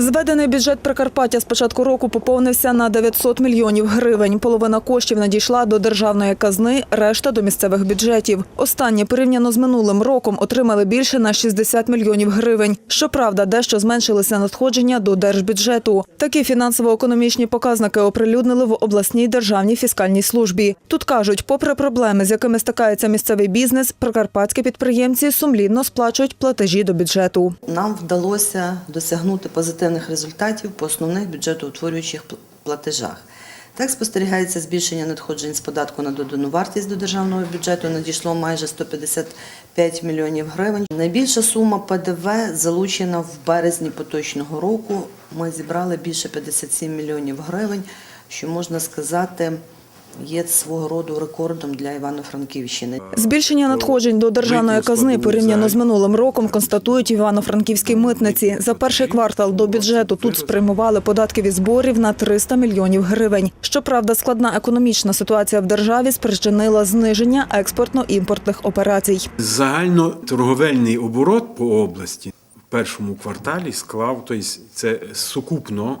Зведений бюджет Прикарпаття з початку року поповнився на 900 мільйонів гривень. Половина коштів надійшла до державної казни, решта до місцевих бюджетів. Останні порівняно з минулим роком отримали більше на 60 мільйонів гривень. Щоправда, дещо зменшилися надходження до держбюджету. Такі фінансово-економічні показники оприлюднили в обласній державній фіскальній службі. Тут кажуть, попри проблеми, з якими стикається місцевий бізнес, прикарпатські підприємці сумлінно сплачують платежі до бюджету. Нам вдалося досягнути позитивних результатів по основних бюджетоутворюючих пл- платежах. Так спостерігається збільшення надходжень з податку на додану вартість до державного бюджету. Надійшло майже 155 мільйонів гривень. Найбільша сума ПДВ залучена в березні поточного року. Ми зібрали більше 57 мільйонів гривень, що можна сказати є свого роду рекордом для Івано-Франківщини. Збільшення надходжень до державної казни порівняно з минулим роком констатують івано-франківській митниці. За перший квартал до бюджету тут спрямували податків і зборів на 300 мільйонів гривень. Щоправда, складна економічна ситуація в державі спричинила зниження експортно-імпортних операцій. Загальноторговельний оборот по області в першому кварталі склав, тобто це сукупно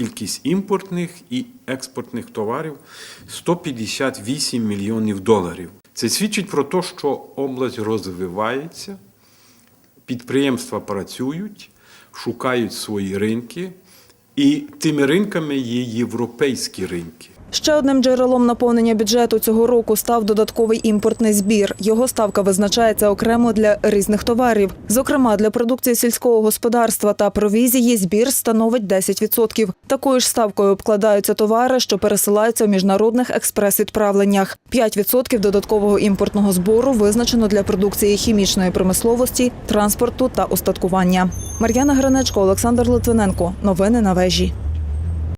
кількість імпортних і експортних товарів 158 мільйонів доларів. Це свідчить про те, що область розвивається, підприємства працюють, шукають свої ринки, і тими ринками є європейські ринки. Ще одним джерелом наповнення бюджету цього року став додатковий імпортний збір. Його ставка визначається окремо для різних товарів. Зокрема, для продукції сільського господарства та провізії збір становить 10%. Такою ж ставкою обкладаються товари, що пересилаються в міжнародних експрес-відправленнях. 5% додаткового імпортного збору визначено для продукції хімічної промисловості, транспорту та устаткування. Мар'яна Гранечко, Олександр Литвиненко. Новини на вежі.